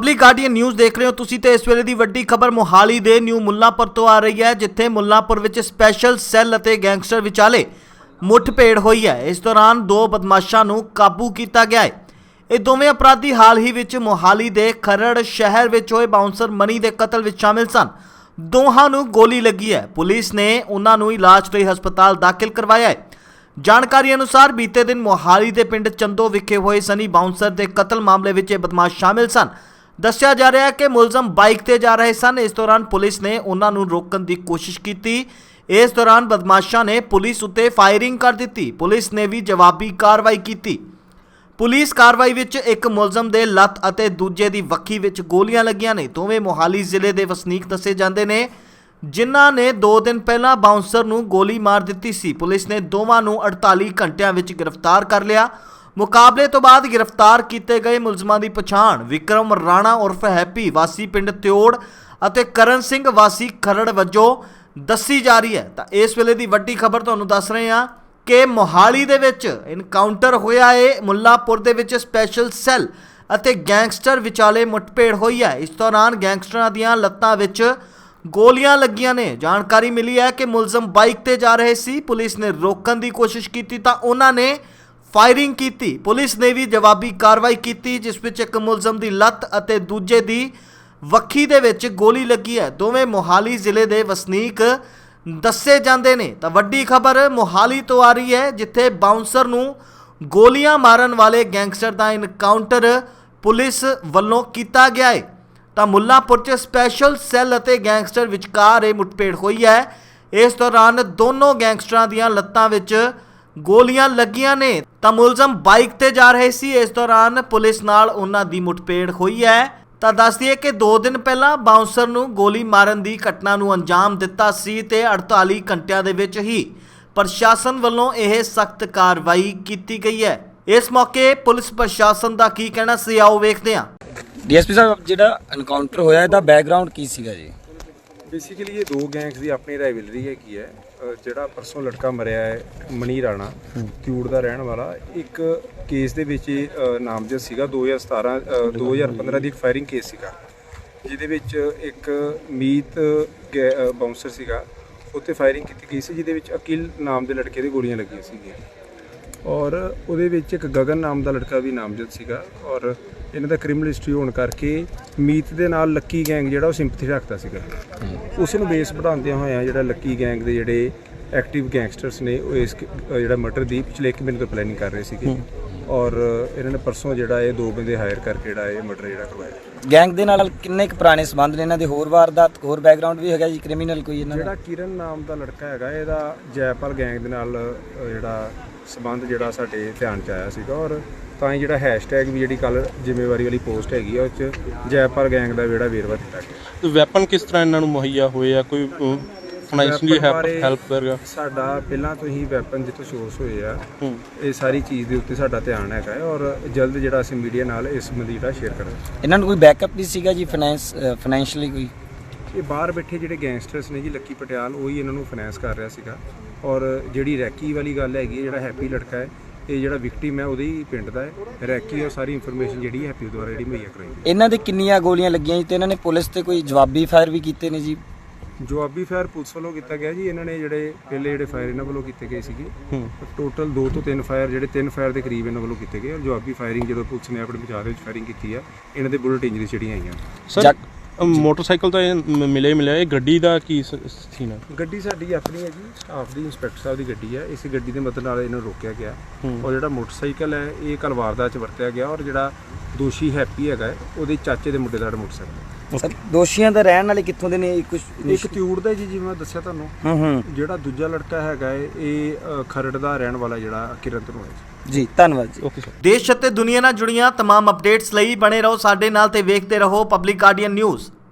Public guardian news ਦੇਖ ਰਹੇ ਹੋ ਤੁਸੀਂ ਤੇ ਇਸ ਵੇਲੇ ਦੀ ਵੱਡੀ ਖਬਰ ਮੋਹਾਲੀ ਦੇ ਨਿਊ ਮੁੱਲਾਂਪੁਰ ਤੋਂ ਆ ਰਹੀ ਹੈ, ਜਿੱਥੇ ਮੁੱਲਾਂਪੁਰ ਵਿੱਚ ਸਪੈਸ਼ਲ ਸੈੱਲ ਅਤੇ ਗੈਂਗਸਟਰ ਵਿਚਾਲੇ ਮੁੱਠਭੇੜ ਹੋਈ ਹੈ। ਇਸ ਦੌਰਾਨ ਦੋ ਬਦਮਾਸ਼ਾਂ ਨੂੰ ਕਾਬੂ ਕੀਤਾ ਗਿਆ ਹੈ। ਇਹ ਦੋਵੇਂ ਅਪਰਾਧੀ ਹਾਲ ਹੀ ਵਿੱਚ ਮੋਹਾਲੀ ਦੇ ਖਰੜ ਸ਼ਹਿਰ ਵਿੱਚ ਹੋਏ ਬਾਉਂਸਰ ਮਨੀ ਦੇ ਕਤਲ ਵਿੱਚ ਸ਼ਾਮਿਲ ਸਨ। ਦੋਹਾਂ ਨੂੰ ਗੋਲੀ ਲੱਗੀ ਹੈ। ਪੁਲਿਸ ਨੇ ਉਹਨਾਂ ਨੂੰ ਇਲਾਜ ਲਈ ਹਸਪਤਾਲ ਦਾਖਲ ਕਰਵਾਇਆ ਹੈ। ਜਾਣਕਾਰੀ ਅਨੁਸਾਰ ਬੀਤੇ ਦਿਨ ਮੋਹਾਲੀ ਦੇ ਪਿੰਡ ਚੰਦੋ ਵਿਖੇ ਹੋਏ ਸਨੀ ਬਾਉਂਸਰ ਦੇ ਕਤਲ ਮਾਮਲੇ ਵਿੱਚ ਇਹ ਬਦਮਾਸ਼ ਸ਼ਾਮਿਲ ਸਨ। ਦੱਸਿਆ ਜਾ ਰਿਹਾ ਹੈ ਕਿ ਮੁਲਜ਼ਮ ਬਾਈਕ ਤੇ ਜਾ ਰਹੇ ਸਨ। ਇਸ ਦੌਰਾਨ ਪੁਲਿਸ ਨੇ ਉਹਨਾਂ ਨੂੰ ਰੋਕਣ ਦੀ ਕੋਸ਼ਿਸ਼ ਕੀਤੀ। ਇਸ ਦੌਰਾਨ ਬਦਮਾਸ਼ਾਂ ਨੇ ਪੁਲਿਸ ਉੱਤੇ ਫਾਇਰਿੰਗ ਕਰ ਦਿੱਤੀ। ਪੁਲਿਸ ਨੇ ਵੀ ਜਵਾਬੀ ਕਾਰਵਾਈ ਕੀਤੀ। ਪੁਲਿਸ ਕਾਰਵਾਈ ਵਿੱਚ ਇੱਕ ਮੁਲਜ਼ਮ ਦੇ ਲੱਤ ਅਤੇ ਦੂਜੇ ਦੀ ਵੱਖੀ ਵਿੱਚ ਗੋਲੀਆਂ ਲੱਗੀਆਂ ਨੇ। ਦੋਵੇਂ ਮੋਹਾਲੀ ਜ਼ਿਲ੍ਹੇ ਦੇ ਵਸਨੀਕ ਦੱਸੇ ਜਾਂਦੇ ਨੇ, ਜਿਨ੍ਹਾਂ ਨੇ 2 ਦਿਨ ਪਹਿਲਾਂ ਬਾਉਂਸਰ ਨੂੰ ਗੋਲੀ ਮਾਰ ਦਿੱਤੀ ਸੀ। ਪੁਲਿਸ ਨੇ ਦੋਵਾਂ ਨੂੰ 48 ਘੰਟਿਆਂ ਵਿੱਚ ਗ੍ਰਿਫਤਾਰ ਕਰ ਲਿਆ। ਮੁਕਾਬਲੇ ਤੋਂ ਬਾਅਦ ਗ੍ਰਿਫਤਾਰ ਕੀਤੇ ਗਏ ਮੁਲਜ਼ਮਾਂ ਦੀ ਪਛਾਣ ਵਿਕਰਮ ਰਾਣਾ ਉਰਫ ਹੈਪੀ ਵਾਸੀ ਪਿੰਡ ਤਿਓੜ ਅਤੇ ਕਰਨ ਸਿੰਘ ਵਾਸੀ ਖਰੜ ਵਜੋਂ ਦੱਸੀ ਜਾ ਰਹੀ ਹੈ। ਤਾਂ ਇਸ ਵੇਲੇ ਦੀ ਵੱਡੀ ਖਬਰ ਤੁਹਾਨੂੰ ਦੱਸ ਰਹੇ ਹਾਂ ਕਿ ਮੋਹਾਲੀ ਦੇ ਵਿੱਚ ਇਨਕਾਊਂਟਰ ਹੋਇਆ ਏ ਮੁੱਲਾਪੁਰ ਦੇ ਵਿੱਚ ਸਪੈਸ਼ਲ ਸੈੱਲ ਅਤੇ ਗੈਂਗਸਟਰ ਵਿਚਾਲੇ ਮੁੱਠਭੇੜ ਹੋਈ ਹੈ। ਇਸ ਦੌਰਾਨ ਗੈਂਗਸਟਰਾਂ ਦੀਆਂ ਲੱਤਾਂ ਵਿੱਚ ਗੋਲੀਆਂ ਲੱਗੀਆਂ ਨੇ। ਜਾਣਕਾਰੀ ਮਿਲੀ ਹੈ ਕਿ ਮੁਲਜ਼ਮ ਬਾਈਕ ਤੇ ਜਾ ਰਹੇ ਸੀ। ਪੁਲਿਸ ਨੇ ਰੋਕਣ ਦੀ ਕੋਸ਼ਿਸ਼ ਕੀਤੀ ਤਾਂ ਉਹਨਾਂ ਨੇ ਫਾਇਰਿੰਗ ਕੀਤੀ। ਪੁਲਿਸ ਨੇ ਵੀ ਜਵਾਬੀ ਕਾਰਵਾਈ ਕੀਤੀ, ਜਿਸ ਵਿੱਚ ਇੱਕ ਮੁਲਜ਼ਮ ਦੀ ਲੱਤ ਅਤੇ ਦੂਜੇ ਦੀ ਵੱਖੀ ਦੇ ਵਿੱਚ ਗੋਲੀ ਲੱਗੀ ਹੈ। ਦੋਵੇਂ ਮੋਹਾਲੀ ਜ਼ਿਲ੍ਹੇ ਦੇ ਵਸਨੀਕ ਦੱਸੇ ਜਾਂਦੇ ਨੇ। ਤਾਂ ਵੱਡੀ ਖਬਰ, ਮੋਹਾਲੀ ਤੋਂ ਆ ਰਹੀ ਹੈ, ਜਿੱਥੇ ਬਾਉਂਸਰ ਨੂੰ ਗੋਲੀਆਂ ਮਾਰਨ ਵਾਲੇ ਗੈਂਗਸਟਰ ਦਾ ਇਨਕਾਊਂਟਰ ਪੁਲਿਸ ਵੱਲੋਂ ਕੀਤਾ ਗਿਆ ਹੈ। ਤਾਂ ਮੁੱਲਾਂਪੁਰ 'ਚ ਸਪੈਸ਼ਲ ਸੈੱਲ ਅਤੇ ਗੈਂਗਸਟਰ ਵਿਚਕਾਰ ਇਹ ਮੁੱਠਭੇੜ ਹੋਈ ਹੈ। ਇਸ ਦੌਰਾਨ ਦੋਨੋਂ ਗੈਂਗਸਟਰਾਂ ਦੀਆਂ ਲੱਤਾਂ ਵਿੱਚ ਗੋਲੀਆਂ ਲੱਗੀਆਂ ਨੇ, ਤਾਂ ਮੁਲਜ਼ਮ ਬਾਈਕ ਤੇ ਜਾ ਰਹੇ ਸੀ। ਇਸ ਦੌਰਾਨ ਪੁਲਿਸ ਨਾਲ ਉਹਨਾਂ ਦੀ ਮੁਠਭੇੜ ਹੋਈ ਹੈ। ਤਾਂ ਦੱਸ ਦਈਏ ਕਿ 2 ਦਿਨ ਪਹਿਲਾਂ ਬਾਉਂਸਰ ਨੂੰ ਗੋਲੀ ਮਾਰਨ ਦੀ ਘਟਨਾ ਨੂੰ ਅੰਜਾਮ ਦਿੱਤਾ ਸੀ ਤੇ 48 ਘੰਟਿਆਂ ਦੇ ਵਿੱਚ ਹੀ ਪ੍ਰਸ਼ਾਸਨ ਵੱਲੋਂ ਇਹ ਸਖਤ ਕਾਰਵਾਈ ਕੀਤੀ ਗਈ ਹੈ। ਇਸ ਮੌਕੇ ਪੁਲਿਸ ਪ੍ਰਸ਼ਾਸਨ ਦਾ ਕੀ ਕਹਿਣਾ ਸੀ? ਆਓ ਵੇਖਦੇ ਹਾਂ। ਡੀਐਸਪੀ ਸਾਹਿਬ, ਜਿਹੜਾ ਐਨਕਾਊਂਟਰ ਹੋਇਆ, ਇਹਦਾ ਬੈਕਗ੍ਰਾਉਂਡ ਕੀ ਸੀਗਾ ਜੀ? ਬੇਸਿਕਲੀ ਇਹ ਦੋ ਗੈਂਗਸ ਦੀ ਆਪਣੀ ਰਾਈਵਲਰੀ ਹੈਗੀ ਹੈ। ਜਿਹੜਾ ਪਰਸੋਂ ਲੜਕਾ ਮਰਿਆ ਹੈ ਮਣੀ ਰਾਣਾ ਤਿਊੜ ਦਾ ਰਹਿਣ ਵਾਲਾ ਇੱਕ ਕੇਸ ਦੇ ਵਿੱਚ ਇਹ, ਨਾਮਜ਼ਦ ਸੀਗਾ। 2017 ਅਹ, 2015 ਦੀ ਇੱਕ ਫਾਇਰਿੰਗ ਕੇਸ ਸੀਗਾ। ਜਿਹਦੇ ਵਿੱਚ ਇੱਕ ਮੀਤ ਗੈ- ਅਹ, ਬਾਉਂਸਰ ਸੀਗਾ। ਉੱਤੇ ਫਾਇਰਿੰਗ ਕੀਤੀ ਗਈ ਸੀ ਜਿਹਦੇ ਵਿੱਚ ਅਕਿਲ ਨਾਮ ਦੇ ਲੜਕੇ ਦੇ ਗੋਲੀਆਂ ਲੱਗੀਆਂ ਸੀਗੀਆਂ। ਔਰ ਉਹਦੇ ਵਿੱਚ ਇੱਕ ਗਗਨ ਨਾਮ ਦਾ ਲੜਕਾ ਵੀ ਨਾਮਜ਼ਦ ਸੀਗਾ। ਔਰ ਇਹਨਾਂ ਦਾ ਕ੍ਰਿਮੀਨਲ ਹਿਸਟਰੀ ਹੋਣ ਕਰਕੇ ਮੀਤ ਦੇ ਨਾਲ ਲੱਕੀ ਗੈਂਗ ਜਿਹੜਾ ਉਹ ਸਿੰਪਥੀ ਰੱਖਦਾ ਸੀਗਾ। ਉਸ ਨੂੰ ਬੇਸ ਵਧਾਉਂਦਿਆਂ ਹੋਇਆਂ ਜਿਹੜਾ ਲੱਕੀ ਗੈਂਗ ਦੇ ਜਿਹੜੇ ਐਕਟਿਵ ਗੈਂਗਸਟਰਸ ਨੇ, ਉਹ ਇਸ ਕ- ਅਹ ਜਿਹੜਾ ਮਰਡਰ ਦੀ ਪਿਛਲੇ ਇੱਕ ਮਹੀਨੇ ਤੋਂ ਪਲੈਨਿੰਗ ਕਰ ਰਹੇ ਸੀਗੇ। ਔਰ ਇਹਨਾਂ ਨੇ ਪਰਸੋਂ ਜਿਹੜਾ ਇਹ ਦੋ ਬੰਦੇ ਹਾਇਰ ਕਰਕੇ ਜਿਹੜਾ ਇਹ ਮਰਡਰ ਜਿਹੜਾ ਕਰਵਾਇਆ। ਗੈਂਗ ਦੇ ਨਾਲ ਕਿੰਨੇ ਕੁ ਪੁਰਾਣੇ ਸੰਬੰਧ ਨੇ ਇਹਨਾਂ ਦੇ? ਹੋਰ ਵਾਰਦਾਤ ਹੋਰ ਬੈਕਗ੍ਰਾਉਂਡ ਵੀ ਹੈਗਾ ਜੀ ਕ੍ਰਿਮੀਨਲ ਕੋਈ ਇਹਨਾਂ ਦਾ? ਜਿਹੜਾ ਕਿਰਨ ਨਾਮ ਦਾ ਲੜਕਾ ਹੈਗਾ ਇਹਦਾ ਜੈਪਾਲ ਗੈਂਗ ਦੇ ਨਾਲ ਜਿਹੜਾ ਸਬੰਧ ਜਿਹੜਾ ਸਾਡੇ ਧਿਆਨ ਚ ਆਇਆ ਸੀਗਾ ਔਰ ਤਾਂ ਹੀ ਜਿਹੜਾ ਹੈਸ਼ਟੈਗ ਵੀ ਜਿਹੜੀ ਕੱਲ ਜ਼ਿੰਮੇਵਾਰੀ ਵਾਲੀ ਪੋਸਟ ਹੈਗੀ ਆ ਉਹ ਚ ਜੈਪਾਲ ਗੈਂਗ ਦਾ ਜਿਹੜਾ ਵੇਰਵਾ ਦਿੱਤਾ ਗਿਆ। ਤੇ ਵੈਪਨ ਕਿਸ ਤਰ੍ਹਾਂ ਇਹਨਾਂ ਨੂੰ ਮੁਹੱਈਆ ਹੋਏ ਆ ਕੋਈ ਫਾਈਨੈਂਸ਼ੀਅਲੀ ਹੈਲਪ ਕਰੇਗਾ ਸਾਡਾ ਪਹਿਲਾਂ ਤੋਂ ਹੀ ਵੈਪਨ ਜਿੱਥੋਂ ਸੋਰਸ ਹੋਏ ਆ ਇਹ ਸਾਰੀ ਚੀਜ਼ ਦੇ ਉੱਤੇ ਸਾਡਾ ਧਿਆਨ ਹੈਗਾ ਹੈ ਔਰ ਜਲਦ ਜਿਹੜਾ ਅਸੀਂ ਮੀਡੀਆ ਨਾਲ ਇਸ ਸੰਬੰਧੀ ਜਿਹੜਾ ਸ਼ੇਅਰ ਕਰਾਂਗੇ। ਇਹਨਾਂ ਨੂੰ ਕੋਈ ਬੈਕਅਪ ਵੀ ਸੀਗਾ ਜੀ ਫਾਈਨੈਂਸ ਫਾਈਨੈਂਸ਼ੀਅਲੀ ਕੋਈ? ਇਹ ਬਾਹਰ ਬੈਠੇ ਜਿਹੜੇ ਗੈਂਗਸਟਰਸ ਨੇ ਜੀ ਲੱਕੀ ਪਟਿਆਲ ਉਹੀ ਇਹਨਾਂ ਨੂੰ ਫਾਈਨੈਂਸ ਕਰ ਰਿਹਾ ਸੀਗਾ। ਔਰ ਜਿਹੜੀ ਰੈਕੀ ਵਾਲੀ ਗੱਲ ਹੈਗੀ ਜਿਹੜਾ ਹੈਪੀ ਲੜਕਾ ਹੈ ਇਹ ਜਿਹੜਾ ਵਿਕਟਿਮ ਹੈ ਉਹਦੇ ਹੀ ਪਿੰਡ ਦਾ ਹੈ। ਰੈਕੀ ਉਹ ਸਾਰੀ ਇਨਫੋਰਮੇਸ਼ਨ ਜਿਹੜੀ ਹੈਪੀ ਦੁਆਰਾ ਜਿਹੜੀ ਮੁਹੱਈਆ ਕਰਾਈ ਇਹਨਾਂ ਦੇ ਕਿੰਨੀਆਂ ਗੋਲੀਆਂ ਲੱਗੀਆਂ ਜੀ? ਤੇ ਇਹਨਾਂ ਨੇ ਪੁਲਿਸ ਤੇ ਕੋਈ ਜਵਾਬੀ ਫਾਇਰ ਵੀ ਕੀਤੇ ਨੇ ਜੀ? ਜਵਾਬੀ ਫਾਇਰ ਪੁਲਿਸ ਵੱਲੋਂ ਕੀਤਾ ਗਿਆ ਜੀ। ਇਹਨਾਂ ਨੇ ਜਿਹੜੇ ਪਹਿਲੇ ਜਿਹੜੇ ਫਾਇਰ ਇਹਨਾਂ ਵੱਲੋਂ ਕੀਤੇ ਗਏ ਸੀਗੇ। ਟੋਟਲ 2 ਤੋਂ 3 ਫਾਇਰ ਜਿਹੜੇ 3 ਫਾਇਰ ਦੇ ਕਰੀਬ ਇਹਨਾਂ ਵੱਲੋਂ ਕੀਤੇ ਗਏ। ਔਰ ਜਵਾਬੀ ਫਾਇਰਿੰਗ ਜਦੋਂ ਪੁਲਿਸ ਨੇ ਆਪਣੇ ਬਚਾਅ ਦੇ ਵਿੱਚ ਫਾਇਰਿੰਗ ਕੀਤੀ ਆ ਇਹਨਾਂ ਦੇ ਬੁਲਟ ਇੰਜਰੀ ਜਿਹੜੀਆਂ ਆਈਆਂ। ਸਰ ਮੋਟਰਸਾਈਕਲ ਤਾਂ ਇਹ ਮ- ਮਿਲਿਆ ਹੀ ਮਿਲਿਆ। ਇਹ ਗੱਡੀ ਦਾ ਕੀ ਸੀਨ ਹੈ ਗੱਡੀ ਸਾਡੀ ਆਪਣੀ ਹੈ ਜੀ ਸਟਾਫ ਦੀ ਇੰਸਪੈਕਟਰ ਸਾਹਿਬ ਦੀ ਗੱਡੀ ਹੈ। ਇਸ ਗੱਡੀ ਦੇ ਮਦਦ ਨਾਲ ਇਹਨੂੰ ਰੋਕਿਆ ਗਿਆ। ਹੂੰ। ਔਰ ਜਿਹੜਾ ਮੋਟਰਸਾਈਕਲ ਹੈ ਇਹ ਕੱਲ੍ਹ ਵਾਰਦਾਤ ਚ ਵਰਤਿਆ ਗਿਆ ਔਰ ਜਿਹੜਾ ਦੋਸ਼ੀ ਹੈਪੀ ਹੈਗਾ ਹੈ, ਉਹਦੇ ਚਾਚੇ ਦੇ ਮੁੰਡੇ ਦਾ ਮੋਟਰਸਾਈਕਲ ਸਰ ਦੋਸ਼ੀਆਂ ਦਾ ਰਹਿਣ ਵਾਲੇ ਕਿੱਥੋਂ ਦੇ ਨੇ? ਕੁਝ ਹੈ। ਇੱਕ ਤਿਊੜ ਦਾ ਜੀ ਜਿਵੇਂ ਮੈਂ ਦੱਸਿਆ ਤੁਹਾਨੂੰ। ਹੂੰ ਹੂੰ। ਜਿਹੜਾ ਦੂਜਾ ਲੜਕਾ ਹੈਗਾ ਹੈ, ਇਹ ਅ, ਖਰੜ ਦਾ ਰਹਿਣ ਵਾਲਾ ਜਿਹੜਾ ਕਿਰਨ ਧਨੋਆ ਜੀ। ਜੀ ਧੰਨਵਾਦ ਜੀ ਓਕੇ ਸਰ ਦੇਸ਼ ਅਤੇ ਦੁਨੀਆ ਨਾਲ ਜੁੜੀਆਂ तमाम ਅਪਡੇਟਸ ਲਈ ਬਣੇ ਰਹੋ ਸਾਡੇ ਨਾਲ ਤੇ ਵੇਖਦੇ ਰਹੋ ਪਬਲਿਕ ਗਾਰਡੀਅਨ ਨਿਊਜ਼